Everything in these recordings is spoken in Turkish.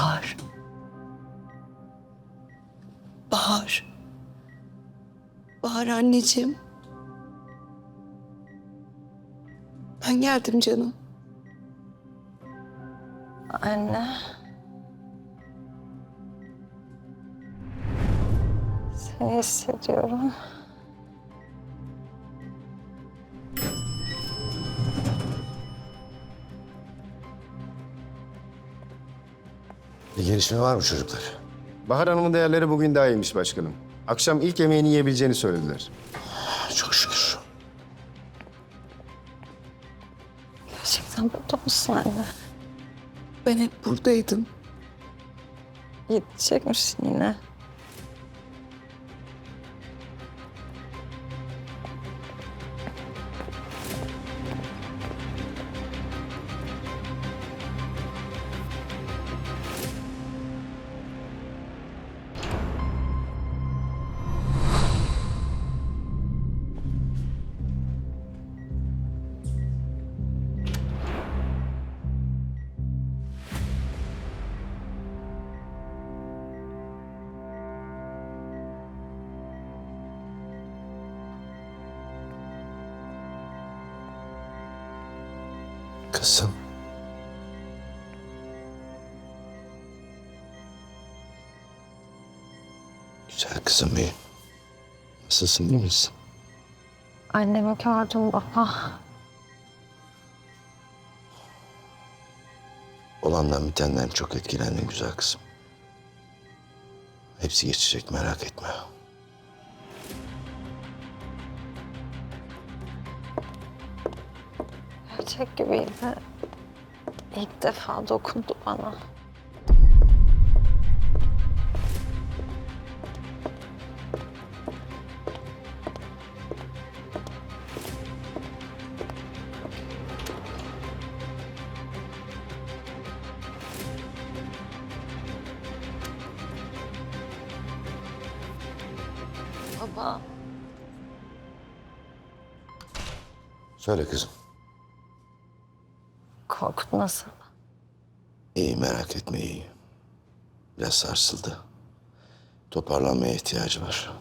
Bahar. Bahar. Bahar anneciğim. Ben geldim canım. Anne. Seni hissediyorum. Bir gelişme var mı çocuklar? Bahar Hanım'ın değerleri bugün daha iyiymiş başkanım. Akşam ilk yemeğini yiyebileceğini söylediler. Çok şükür. Gerçekten burada mısın anne? Ben hep buradaydım. Gidecek misin yine? Kızım. Güzel kızım iyi. Nasılsın iyi misin? Annemi gördüm baba. Olandan bitenden çok etkilendin güzel kızım. Hepsi geçecek merak etme. Gerçek gibiydi. İlk defa dokundu bana. Baba. Söyle kızım. Korkut nasıl? İyi merak etme iyi. Biraz sarsıldı. Toparlanmaya ihtiyacı var.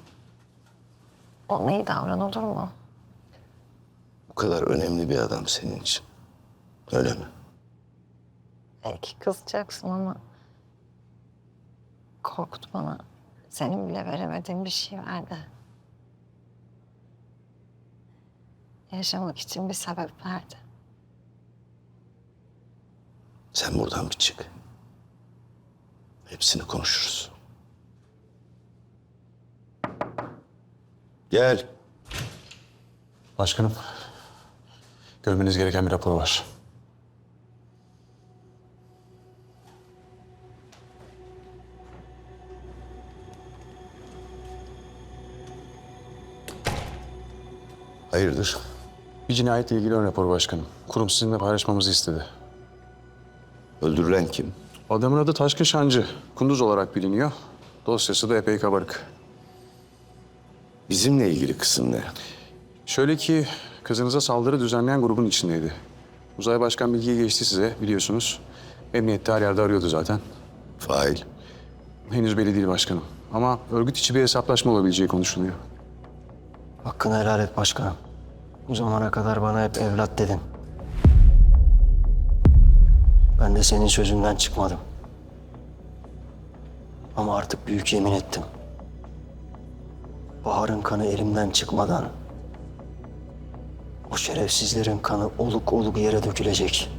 Ona iyi davran olur mu? Bu kadar önemli bir adam senin için. Öyle mi? Belki kızacaksın ama... Korkut bana senin bile veremediğin bir şey verdi. Yaşamak için bir sebep verdi. Sen buradan bir çık. Hepsini konuşuruz. Gel. Başkanım, görmeniz gereken bir rapor var. Hayırdır? Bir cinayetle ilgili ön rapor başkanım. Kurum sizinle paylaşmamızı istedi. Öldürülen kim? Adamın adı Taşkın Şancı. Kunduz olarak biliniyor. Dosyası da epey kabarık. Bizimle ilgili kısım ne? Şöyle ki kızınıza saldırı düzenleyen grubun içindeydi. Uzay Başkan bilgiyi geçti size biliyorsunuz. Emniyette her yerde arıyordu zaten. Fail. Henüz belli değil başkanım. Ama örgüt içi bir hesaplaşma olabileceği konuşuluyor. Hakkını helal et başkanım. Bu zamana kadar bana hep evlat dedin. Ben de senin sözünden çıkmadım. Ama artık büyük yemin ettim. Bahar'ın kanı elimden çıkmadan o şerefsizlerin kanı oluk oluk yere dökülecek.